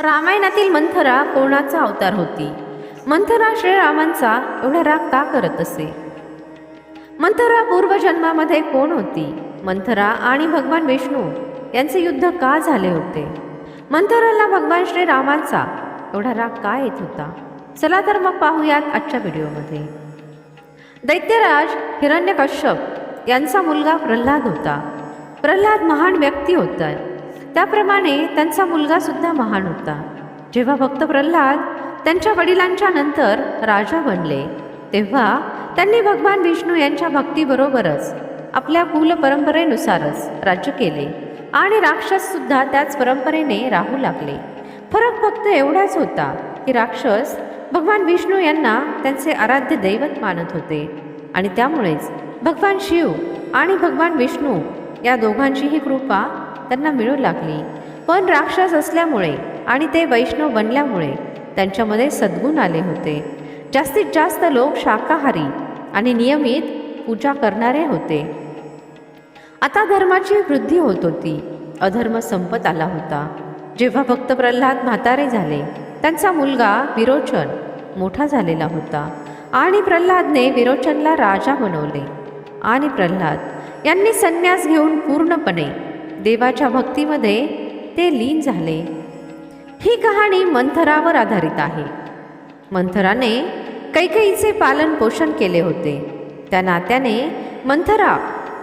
रामायणातील मंथरा कोणाचा अवतार होती? मंथरा श्रीरामांचा एवढा राग का करत असे? मंथरा पूर्वजन्मामध्ये कोण होती? मंथरा आणि भगवान विष्णू यांचे युद्ध का झाले होते? मंथराला भगवान श्रीरामांचा एवढा राग का येत होता? चला तर मग पाहूयात आजच्या व्हिडिओमध्ये. दैत्यराज हिरण्यकश्यप यांचा मुलगा प्रल्हाद होता. प्रल्हाद महान व्यक्ती होता. त्याप्रमाणे त्यांचा मुलगा सुद्धा महान होता. जेव्हा भक्त प्रल्हाद त्यांच्या वडिलांच्या नंतर राजा बनले तेव्हा त्यांनी भगवान विष्णू यांच्या भक्तीबरोबरच आपल्या कुल परंपरेनुसारच राज्य केले आणि राक्षस सुद्धा त्याच परंपरेने राहू लागले. फरक फक्त एवढाच होता की राक्षस भगवान विष्णू यांना त्यांचे आराध्य दैवत मानत होते आणि त्यामुळेच भगवान शिव आणि भगवान विष्णू या दोघांचीही कृपा त्यांना मिळू लागली. पण राक्षस असल्यामुळे आणि ते वैष्णव बनल्यामुळे त्यांच्यामध्ये सद्गुण आले होते. जास्तीत जास्त लोक शाकाहारी आणि नियमित पूजा करणारे होते. आता धर्माची वृद्धी होत होती. अधर्म संपत आला होता. जेव्हा भक्त प्रल्हाद म्हातारे झाले त्यांचा मुलगा विरोचन मोठा झालेला होता आणि प्रल्हादने विरोचनला राजा बनवले. आणि प्रल्हाद यांनी संन्यास घेऊन पूर्णपणे देवाच्या भक्तीमध्ये ते लीन झाले. ही कहाणी मंथरावर आधारित आहे. मंथराने कैकईचे पालन पोषण केले होते. त्या नात्याने मंथरा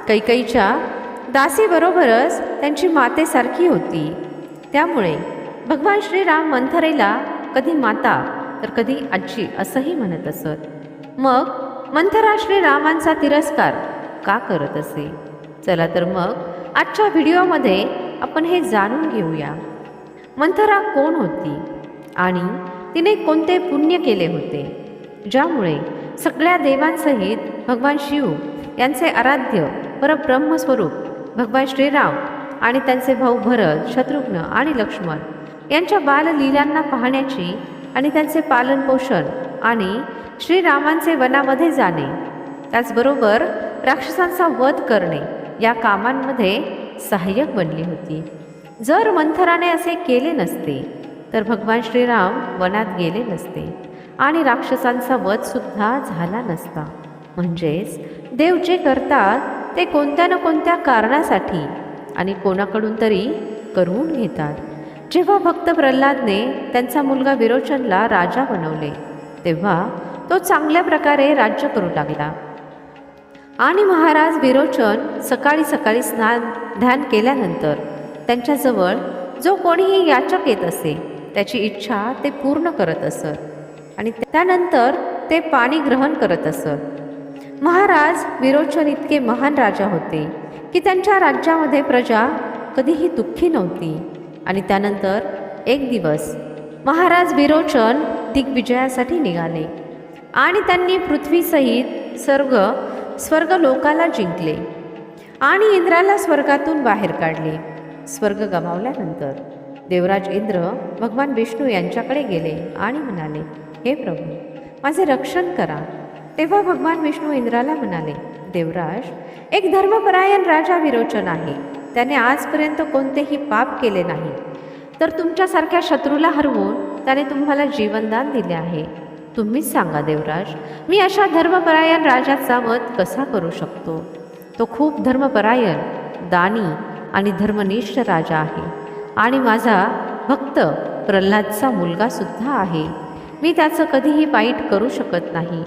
कैकईच्या दासीबरोबरच त्यांची मातेसारखी होती. त्यामुळे भगवान श्रीराम मंथरेला कधी माता तर कधी आजी असंही म्हणत असत. मग मंथरा श्रीरामांचा तिरस्कार का करत असे? चला तर मग आजच्या व्हिडिओमध्ये आपण हे जाणून घेऊया. मंथरा कोण होती आणि तिने कोणते पुण्य केले होते? ज्यामुळे सगळ्या देवांसहित भगवान शिव यांचे आराध्य परब्रह्मस्वरूप भगवान श्रीराम आणि त्यांचे भाऊ भरत शत्रुघ्न आणि लक्ष्मण यांच्या बाललीलांना पाहण्याची आणि त्यांचे पालनपोषण आणि श्रीरामांचे वनामध्ये जाणे त्याचबरोबर राक्षसांचा वध करणे या कामांमध्ये सहाय्यक बनली होती. जर मंथराने असे केले नसते तर भगवान श्रीराम वनात गेले नसते आणि राक्षसांचा वधसुद्धा झाला नसता. म्हणजेच देव जे करतात ते कोणत्या ना कोणत्या कारणासाठी आणि कोणाकडून तरी करून घेतात. जेव्हा भक्त प्रल्हादने त्यांचा मुलगा विरोचनला राजा बनवले तेव्हा तो चांगल्या प्रकारे राज्य करू लागला. आणि महाराज विरोचन सकाळी सकाळी स्नान ध्यान केल्यानंतर त्यांच्याजवळ जो कोणीही याचक येत असे त्याची इच्छा ते पूर्ण करत असत. आणि त्यानंतर ते पाणी ग्रहण करत असत. महाराज विरोचन इतके महान राजा होते की त्यांच्या राज्यामध्ये प्रजा कधीही दुःखी नव्हती. आणि त्यानंतर एक दिवस महाराज विरोचन दिग्विजयासाठी निघाले. आणि त्यांनी पृथ्वीसहित सर्व स्वर्ग लोकाला जिंकले आणि इंद्राला स्वर्गातून बाहेर काढले. स्वर्ग गमावल्यानंतर देवराज इंद्र भगवान विष्णू यांच्याकडे गेले आणि म्हणाले हे प्रभू माझे रक्षण करा. तेव्हा भगवान विष्णू इंद्राला म्हणाले देवराज एक धर्मपरायण राजा विरोचन आहे. त्याने आजपर्यंत कोणतेही पाप केले नाही. तर तुमच्यासारख्या शत्रूला हरवून त्याने तुम्हाला जीवनदान दिले आहे. तुम्हीच सांगा देवराज मी अशा धर्मपरायण राजाचा वध कसा करू शकतो? तो खूप धर्मपरायण दानी आणि धर्मनिष्ठ राजा आहे आणि माझा भक्त प्रल्हादचा मुलगासुद्धा आहे. मी त्याचं कधीही वाईट करू शकत नाही.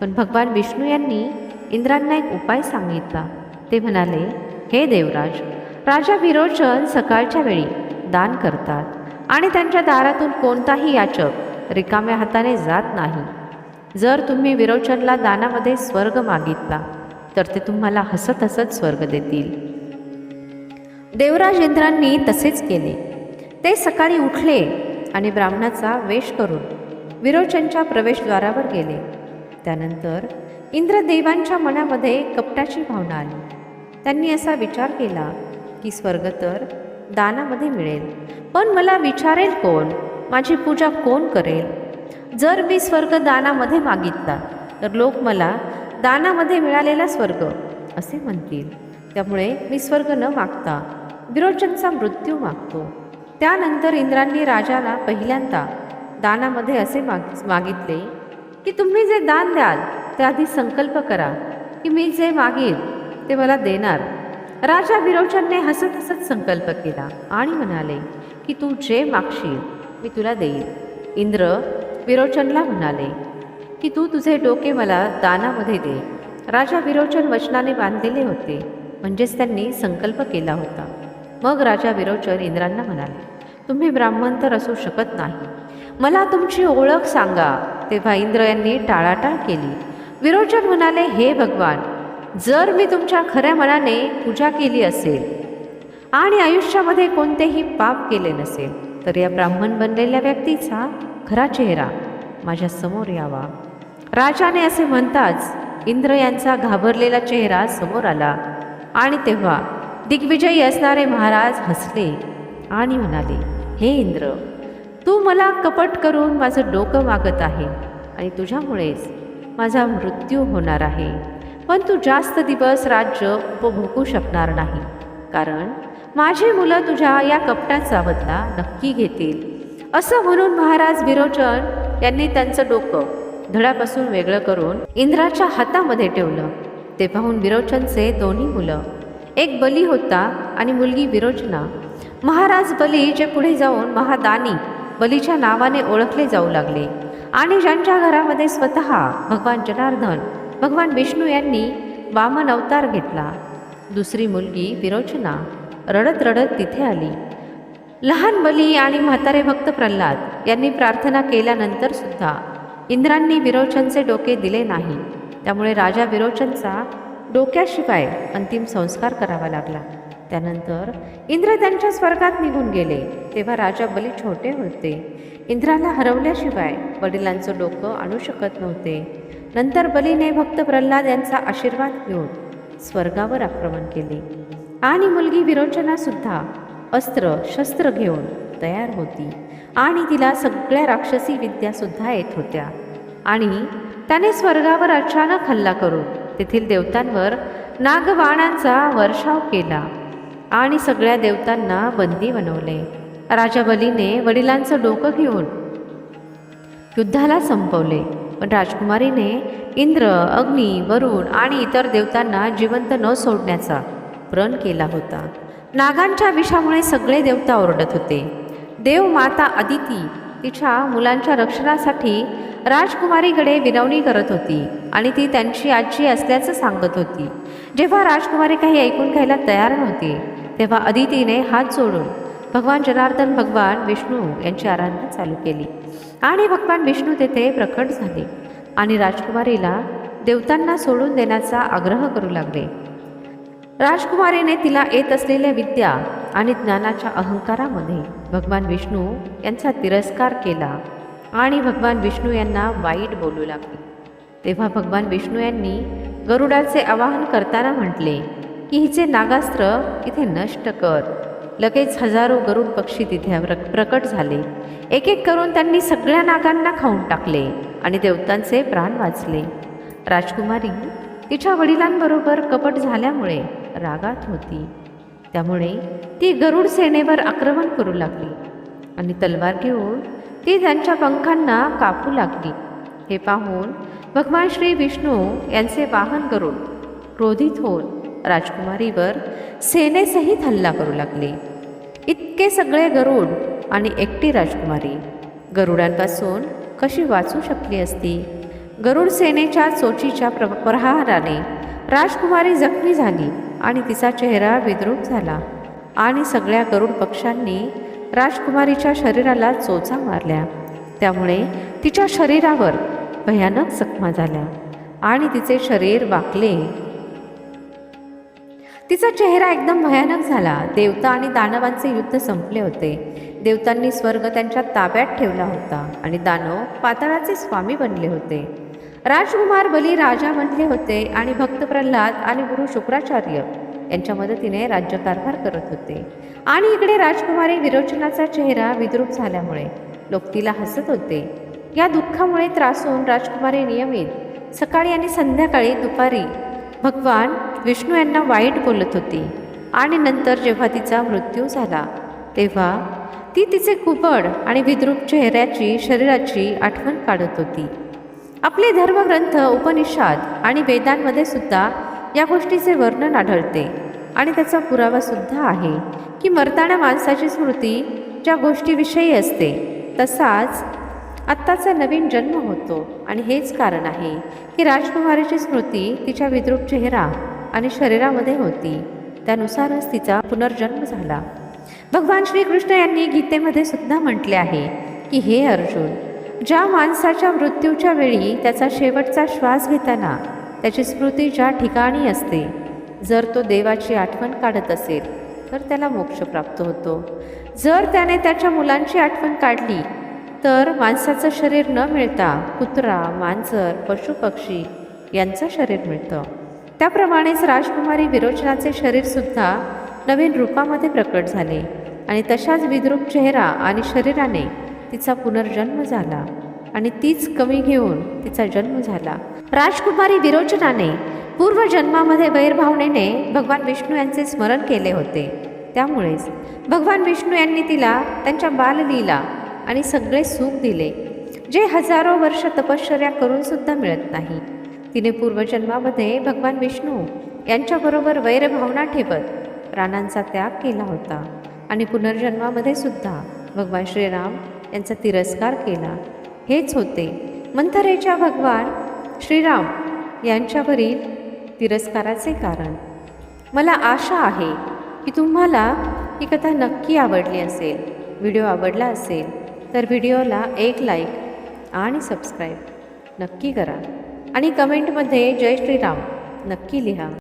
पण भगवान विष्णू यांनी इंद्रांना एक उपाय सांगितला. ते म्हणाले हे देवराज राजा विरोचन सकाळच्या वेळी दान करतात आणि त्यांच्या दारातून कोणताही याचक रिकाम्या हाताने जात नाही. जर तुम्ही विरोचनला दानामध्ये स्वर्ग मागितला तर ते तुम्हाला हसत हसत स्वर्ग देतील. देवराज इंद्रांनी तसेच केले. ते सकाळी उठले आणि ब्राह्मणाचा वेश करून विरोचनच्या प्रवेशद्वारावर गेले. त्यानंतर इंद्रदेवांच्या मनामध्ये कपटाची भावना आली. त्यांनी असा विचार केला की स्वर्ग तर दानामध्ये मिळेल पण मला विचारेल कोण? माझी पूजा कोण करेल? जर मी स्वर्ग दानामध्ये मागितला तर लोक मला दानामध्ये मिळालेला स्वर्ग असे म्हणतील. त्यामुळे मी स्वर्ग न मागता विरोचनचा मृत्यू मागतो. त्यानंतर इंद्रांनी राजाला पहिल्यांदा दानामध्ये असे माग मागितले की तुम्ही जे दान द्याल ते आधी संकल्प करा की मी जे मागेल ते मला देणार. राजा विरोचनने हसत हसत संकल्प केला आणि म्हणाले की तू जे मागशील मी तुला देईल इंद्र विरोचनला म्हणाले की तू तुझे डोके मला दानामध्ये दे. राजा विरोचन वचनाने बांधलेले होते म्हणजेच त्यांनी संकल्प केला होता. मग राजा विरोचन इंद्रांना म्हणाले तुम्ही ब्राह्मण तर असू शकत नाही. मला तुमची ओळख सांगा. तेव्हा इंद्र यांनी टाळाटाळ केली. विरोचन म्हणाले हे भगवान जर मी तुमच्या खऱ्या मनाने पूजा केली असेल आणि आयुष्यामध्ये कोणतेही पाप केले नसेल तर या ब्राह्मण बनलेल्या व्यक्तीचा खरा चेहरा माझ्यासमोर यावा. राजाने असे म्हणताच इंद्र यांचा घाबरलेला चेहरा समोर आला आणि तेव्हा दिग्विजयी असणारे महाराज हसले आणि म्हणाले हे इंद्र तू मला कपट करून माझं डोकं मागत आहे आणि तुझ्यामुळेच माझा मृत्यू होणार आहे. पण तू जास्त दिवस राज्य उपभोगू शकणार नाही. कारण माझी मुलं तुझ्या या कपटाचा बदला नक्की घेतील. असं म्हणून महाराज विरोचन यांनी त्यांचं डोकं धडापासून वेगळं करून इंद्राच्या हातामध्ये ठेवलं. ते पाहून विरोचनचे दोन्ही मुलं एक बली होता आणि मुलगी विरोचना. महाराज बली जे पुढे जाऊन महादानी बलीच्या नावाने ओळखले जाऊ लागले आणि ज्यांच्या घरामध्ये स्वतः भगवान जनार्दन भगवान विष्णू यांनी वामन अवतार घेतला. दुसरी मुलगी विरोचना रडत रडत तिथे आली. लहान बली आणि म्हातारे भक्त प्रल्हाद यांनी प्रार्थना केल्यानंतर सुद्धा इंद्रांनी विरोचनचे डोके दिले नाही. त्यामुळे राजा विरोचनचा डोक्याशिवाय अंतिम संस्कार करावा लागला. त्यानंतर इंद्र त्यांच्या स्वर्गात निघून गेले. तेव्हा राजा बली छोटे होते. इंद्राला हरवल्याशिवाय वडिलांचं डोकं आणू शकत नव्हते. नंतर बलीने भक्त प्रल्हाद यांचा आशीर्वाद घेऊन स्वर्गावर आक्रमण केले. आणि मुलगी विरोचनासुद्धा अस्त्र शस्त्र घेऊन तयार होती. आणि तिला सगळ्या राक्षसी विद्यासुद्धा येत होत्या. आणि त्याने स्वर्गावर अचानक हल्ला करून तेथील देवतांवर नागवाणांचा वर्षाव केला आणि सगळ्या देवतांना बंदी बनवले. राजा बलीने वडिलांचं डोकं घेऊन युद्धाला संपवले. पण राजकुमारीने इंद्र अग्नी वरुण आणि इतर देवतांना जिवंत न सोडण्याचा प्रण केला होता. नागांच्या विषामुळे सगळे देवता ओरडत होते. देव माता अदिती तिच्या मुलांच्या रक्षणासाठी राजकुमारीकडे विनवणी करत होती आणि ती त्यांची आजी असल्याचं सांगत होती. जेव्हा राजकुमारी काही ऐकून घ्यायला तयार नव्हती तेव्हा अदितीने हात जोडून भगवान जनार्दन भगवान विष्णू यांची आराधना चालू केली आणि भगवान विष्णू तेथे प्रकट झाले आणि राजकुमारीला देवतांना सोडून देण्याचा आग्रह करू लागले. राजकुमारीने तिला येत असलेल्या विद्या आणि ज्ञानाच्या अहंकारामध्ये भगवान विष्णू यांचा तिरस्कार केला आणि भगवान विष्णू यांना वाईट बोलू लागले. तेव्हा भगवान विष्णू यांनी गरुडाचे आवाहन करताना म्हटले की हिचे नागास्त्र इथे नष्ट कर. लगेच हजारो गरुड पक्षी तिथे प्रकट झाले. एक एक करून त्यांनी सगळ्या नागांना खाऊन टाकले आणि देवतांचे प्राण वाचले. राजकुमारी तिच्या वडिलांबरोबर कपट झाल्यामुळे रागात होती. त्यामुळे ती गरुड सेनेवर आक्रमण करू लागली आणि तलवार घेऊन ती त्यांच्या पंखांना कापू लागली. हे पाहून भगवान श्री विष्णू यांचे वाहन गरुड क्रोधित होऊन राजकुमारीवर सेनेसहित हल्ला करू लागले. इतके सगळे गरुड आणि एकटी राजकुमारी गरुडांपासून कशी वाचू शकली असती? गरुड सेनेच्या चोचीच्या प्र प्रहाराने राजकुमारी जखमी झाली. आणि तिचा चेहरा विद्रूप झाला. आणि सगळ्या गरुड पक्षांनी राजकुमारीच्या शरीराला चोचा मारल्या. त्यामुळे तिच्या शरीरावर भयानक जखमा झाल्या. आणि तिचे शरीर वाकले. तिचा चेहरा एकदम भयानक झाला. देवता आणि दानवांचे युद्ध संपले होते. देवतांनी स्वर्ग त्यांच्या ताब्यात ठेवला होता आणि दानव पाताळाचे स्वामी बनले होते. राजकुमार बली राजा बनले होते आणि भक्त प्रल्हाद आणि गुरु शुक्राचार्य यांच्या मदतीने राज्यकारभार करत होते. आणि इकडे राजकुमारी विरोचनाचा चेहरा विद्रूप झाल्यामुळे लोक तिला हसत होते. या दुःखामुळे त्रासून राजकुमारी नियमित सकाळी आणि संध्याकाळी दुपारी भगवान विष्णू यांना वाईट बोलत होती आणि नंतर जेव्हा तिचा मृत्यू झाला तेव्हा ती तिचे कुबड आणि विद्रूप चेहऱ्याची शरीराची आठवण काढत होती. आपले धर्मग्रंथ उपनिषद आणि वेदांमध्ये सुद्धा या गोष्टीचे वर्णन आढळते. आणि त्याचा पुरावा सुद्धा आहे की मरताना माणसाची स्मृती ज्या गोष्टीविषयी असते तसाच आत्ताचा नवीन जन्म होतो. आणि हेच कारण आहे की राजकुमारीची स्मृती तिच्या विद्रूप चेहरा आणि शरीरामध्ये होती. त्यानुसारच तिचा पुनर्जन्म झाला. भगवान श्रीकृष्ण यांनी गीतेमध्ये सुद्धा म्हटले आहे की हे अर्जुन ज्या माणसाच्या मृत्यूच्या वेळी त्याचा शेवटचा श्वास घेताना त्याची स्मृती ज्या ठिकाणी असते जर तो देवाची आठवण काढत असेल तर त्याला मोक्ष प्राप्त होतो. जर त्याने त्याच्या मुलांची आठवण काढली तर माणसाचं शरीर न मिळता कुत्रा मांजर पशुपक्षी यांचं शरीर मिळतं. त्याप्रमाणेच राजकुमारी विरोचनाचे शरीरसुद्धा नवीन रूपामध्ये प्रकट झाले आणि तशाच विद्रूप चेहरा आणि शरीराने तिचा पुनर्जन्म झाला आणि तीच कमी घेऊन तिचा जन्म झाला. राजकुमारी विरोचनाने पूर्वजन्मामध्ये वैरभावनेने भगवान विष्णू यांचे स्मरण केले होते. त्यामुळेच भगवान विष्णू यांनी तिला त्यांच्या बाललीला आणि सगळे सुख दिले जे हजारो वर्ष तपश्चर्या करून सुद्धा मिळत नाही. तिने पूर्वजन्मामध्ये भगवान विष्णू यांच्याबरोबर वैरभावना ठेवत प्राणांचा त्याग केला होता आणि पुनर्जन्मामध्ये सुद्धा भगवान श्रीराम यांचा तिरस्कार केला. हेच होते. मंथरेच्या भगवान श्रीराम यांच्यावरील तिरस्काराचे कारण. मला आशा आहे की तुम्हाला ही कथा नक्की आवडली असेल व्हिडिओ आवडला असेल तर व्हिडिओला एक लाईक आणि सबस्क्राईब नक्की करा. आणि कमेंटमध्ये जय श्रीराम नक्की लिहा.